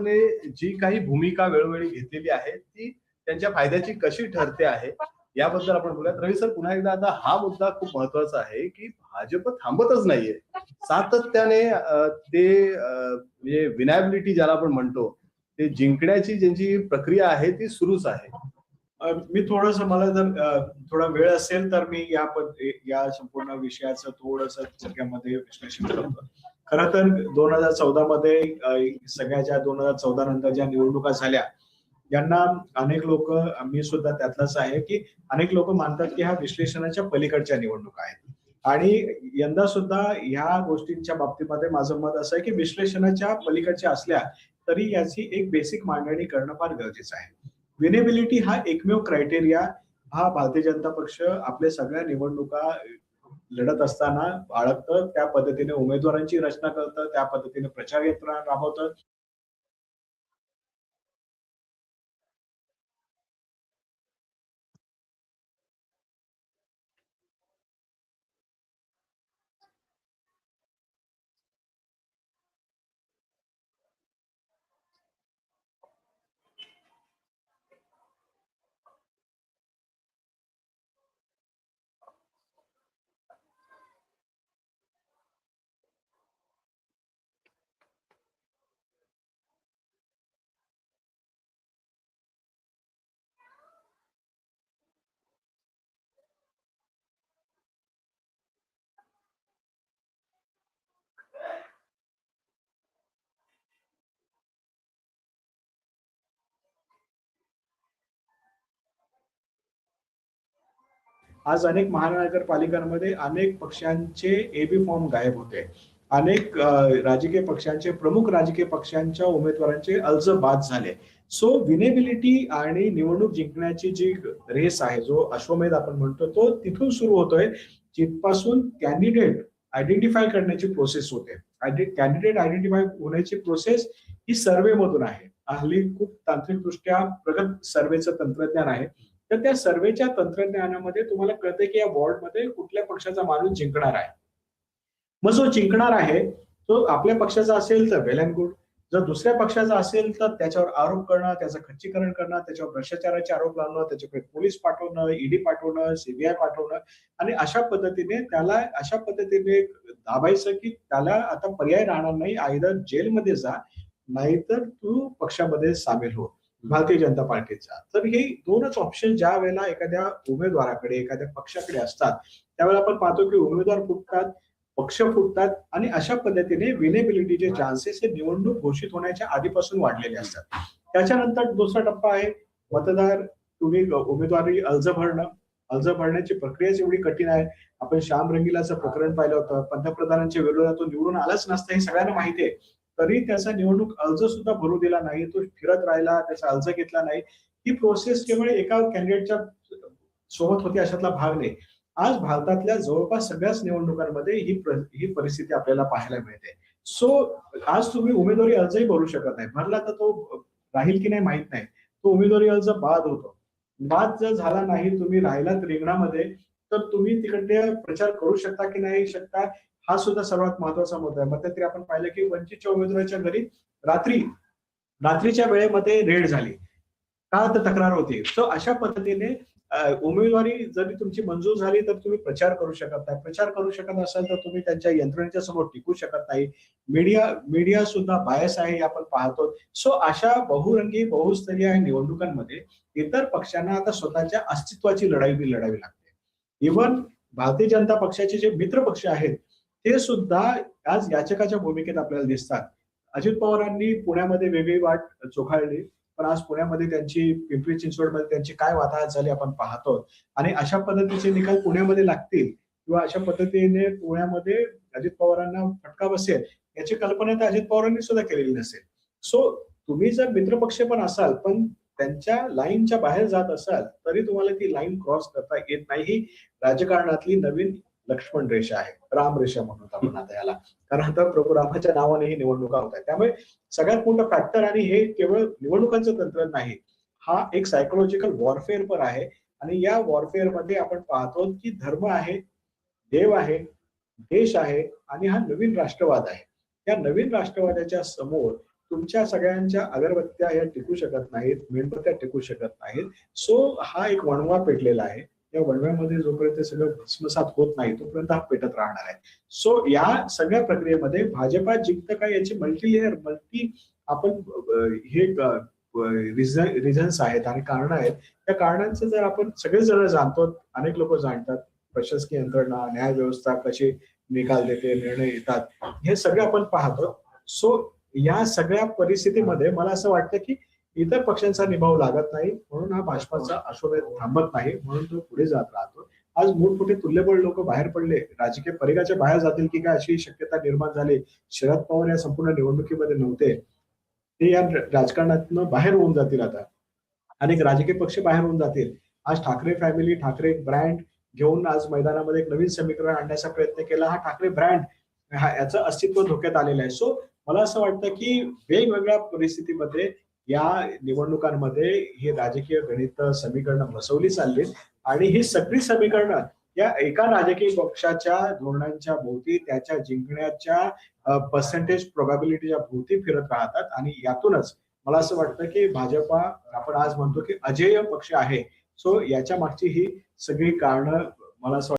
जी काही भूमिका वेळोवेळी घेतलेली आहे ती त्यांच्या फायद्याची कशी ठरते आहे याबद्दल आपण बोलूयात. रवी सर पुन्हा एकदा आता हा मुद्दा खूप महत्त्वाचा आहे की भाजप थांबतच नाहीये. सातत्याने ते म्हणजे विनायबिलिटी ज्याला आपण म्हणतो ते जिंकण्याची ज्यांची प्रक्रिया आहे ती सुरूच आहे. मी थोडस मला जर थोडा वेळ असेल तर मी या पद- या संपूर्ण विषयाचं थोडस सगळ्यामध्ये विश्लेषण करतो. खर तर दोन हजार चौदा मध्ये सगळ्या ज्या दोन हजार चौदा नंतर ज्या निवडणुका झाल्या यांना अनेक लोक मी सुद्धा त्यातलाच आहे की अनेक लोक मानतात की ह्या विश्लेषणाच्या पलीकडच्या निवडणुका आहेत. आणि यंदा सुद्धा ह्या गोष्टींच्या बाबतीमध्ये माझं मत असं आहे की विश्लेषणाच्या पलीकडच्या असल्या तरी याची एक बेसिक मांडणी करणं फार गरजेचं आहे. विनेबिलिटी हा एकमेव क्रायटेरिया हा भारतीय जनता पक्ष आपल्या सगळ्या निवडणुका लढत असताना बाळगतं त्या पद्धतीने उमेदवारांची रचना करतं त्या पद्धतीने प्रचार यंत्रणा राबवतं आज अनेक महानगरपालिकांमध्ये अनेक पक्षांचे एबी फॉर्म गायब होते. अनेक राजकीय पक्षांचे प्रमुख राजकीय पक्षांच्या उमेदवारांचे अर्ज बाद झाले. सो विनेबिलिटी आणि निवडणूक जिंकण्याची जी रेस आहे जो अश्वमेध आपण म्हणतो तो तिथून सुरू होतोय जिथपासून कॅन्डिडेट आयडेंटिफाय करण्याची प्रोसेस होते. कॅन्डिडेट आयडेंटिफाय होण्याची प्रोसेस ही सर्वे मधून आहे. हल्ली खूप तांत्रिकदृष्ट्या प्रगत सर्वेचं तंत्रज्ञान आहे. तर त्या सर्वेच्या तंत्रज्ञानामध्ये तुम्हाला कळते की या वॉर्डमध्ये कुठल्या पक्षाचा माणूस जिंकणार आहे. मग जो जिंकणार आहे तो आपल्या पक्षाचा असेल तर वेल अँड गुड. जर दुसऱ्या पक्षाचा असेल तर त्याच्यावर आरोप करणं त्याचं खच्चीकरण करणं त्याच्यावर भ्रष्टाचाराचे आरोप लावणं त्याच्याकडे पोलीस पाठवणं ईडी पाठवणं सीबीआय पाठवणं आणि अशा पद्धतीने त्याला अशा पद्धतीने दाबायचं की त्याला आता पर्याय राहणार नाही. आयदर जेलमध्ये जा नाहीतर तू पक्षामध्ये सामील हो. भारतीय जनता पार्टीचा. तर हे दोनच ऑप्शन ज्या वेळेला एखाद्या उमेदवाराकडे एखाद्या पक्षाकडे असतात त्यावेळेला आपण पाहतो की उमेदवार फुटतात पक्ष फुटतात आणि अशा पद्धतीने विनेबिलिटीचे चान्सेस हे निवडणूक घोषित होण्याच्या आधीपासून वाढलेले असतात. त्याच्यानंतर दुसरा टप्पा आहे मतदार तुम्ही उमेदवारी अर्ज भरणं. अर्ज भरण्याची प्रक्रियाच एवढी कठीण आहे. आपण श्याम रंगिलाचं प्रकरण पाहिलं होतं पंतप्रधानांच्या विरोधातून निवडून आलाच नसतं हे सगळ्यांना माहिती आहे. तरी त्याचा निवडणूक अर्ज सुद्धा भरू दिला नाही तो फिरत राहिला त्याचा अर्ज घेतला नाही. ही प्रोसेस केवळ एका कॅन्डिडेटच्या सोबत होती अशातला भाग नाही. आज भारतातल्या जवळपास सगळ्याच निवडणुकांमध्ये ही ही परिस्थिती आपल्याला पाहायला मिळते. सो आज तुम्ही उमेदवारी अर्जही भरू शकत नाही. भरला तर तो राहील की नाही माहीत नाही. तो उमेदवारी अर्ज बाद होतो. बाद जर झाला नाही तुम्ही राहिलात रिंगणामध्ये तर तुम्ही तिकडे प्रचार करू शकता की नाही शकता? हा सुद्धा सर्वात महत्त्वाचा मुद्दा आहे. मध्यंतरी आपण पाहिलं की वंचितच्या उमेदवाराच्या घरी रात्री रात्रीच्या वेळेमध्ये रेड झाली. का तर तक्रार होती? सो अशा पद्धतीने उमेदवारी जरी तुमची मंजूर झाली तर तुम्ही प्रचार करू शकत नाही. प्रचार करू शकत असाल तर तुम्ही त्यांच्या यंत्रणेच्या समोर टिकू शकत नाही. मीडिया मीडिया सुद्धा बायस आहे आपण पाहतो. सो अशा बहुरंगी बहुस्तरीय निवडणुकांमध्ये इतर पक्षांना आता स्वतःच्या अस्तित्वाची लढाई बी लढावी लागते. इव्हन भारतीय जनता पक्षाचे जे मित्र पक्ष आहेत ते सुद्धा आज याचकाच्या भूमिकेत आपल्याला दिसतात. अजित पवारांनी पुण्यामध्ये वेगळी वाट चोखाळली पण आज पुण्यामध्ये त्यांची पिंपरी चिंचवडमध्ये त्यांची काय वाताहत झाली आपण पाहतो. आणि अशा पद्धतीचे निकाल पुण्यामध्ये लागतील किंवा अशा पद्धतीने पुण्यामध्ये अजित पवारांना फटका बसेल याची कल्पना तर अजित पवारांनी सुद्धा केलेली नसेल. सो तुम्ही जर मित्रपक्ष पण असाल पण त्यांच्या लाईनच्या बाहेर जात असाल तरी तुम्हाला ती लाईन क्रॉस करता येत नाही. ही राजकारणातली नवीन लक्ष्मण रेषा आहे राम रेषा म्हणून आपण आता याला. कारण आता प्रभू रामाच्या नावाने ही निवडणुका होत आहेत. त्यामुळे सगळ्यात मोठं फॅक्टर आणि हे केवळ निवडणुकांचं तंत्र नाही हा एक सायकोलॉजिकल वॉरफेअर पण आहे. आणि या वॉरफेअरमध्ये आपण पाहतो की धर्म आहे देव आहे देश आहे आणि हा नवीन राष्ट्रवाद आहे. या नवीन राष्ट्रवादाच्या समोर तुमच्या सगळ्यांच्या अगरबत्त्या या टिकू शकत नाहीत मेणबत्त्या टिकू शकत नाहीत. सो हा एक वणवा पेटलेला आहे. या वळव्यामध्ये जोपर्यंत सगळं भस्मसात होत नाही तोपर्यंत हा पेटत राहणार आहे. सो या सगळ्या प्रक्रियेमध्ये भाजपा जिंकतं का याची मल्टी लेअर मल्टी आपण हे हे रिझन्स आहेत आणि कारण आहेत. त्या कारणांचं जर आपण सगळेजण जाणतो अनेक लोक जाणतात प्रशासकीय यंत्रणा न्याय व्यवस्था कशी निकाल देते निर्णय येतात हे सगळं आपण पाहतो. सो या सगळ्या परिस्थितीमध्ये मला असं वाटतं की इतर पक्षांचा निभाव लागत नाही म्हणून हा भाजपाचा अश्वमेध थांबत नाही म्हणून तो पुढे जात राहतो. आज मोठमोठे तुल्यबळ लोक बाहेर पडले राजकीय परिघाच्या बाहेर जातील की काय अशी शक्यता निर्माण झाली? शरद पवार या संपूर्ण निवडणुकीमध्ये नव्हते. ते या राजकारणातनं बाहेर होऊन जातील आता. अनेक राजकीय पक्ष बाहेर होऊन जातील. आज ठाकरे फॅमिली ठाकरे ब्रँड घेऊन आज मैदानामध्ये एक नवीन समीकरण आणण्याचा प्रयत्न केला. हा ठाकरे ब्रँड हा याचं अस्तित्व धोक्यात आलेलं आहे. सो मला असं वाटतं की वेगवेगळ्या परिस्थितीमध्ये या निवडणुकांमध्ये हे राजकीय गणित समीकरणं बसवली चालली आणि ही सगळी समीकरणं या एका राजकीय पक्षाच्या धोरणांच्या भोवती त्याच्या जिंकण्याच्या पर्सेंटेज प्रोबॅबिलिटीच्या भोवती फिरत राहतात. आणि यातूनच मला असं वाटतं की भाजपा आपण आज म्हणतो की अजेय पक्ष आहे. सो याच्या मागची ही सगळी कारणं मला असं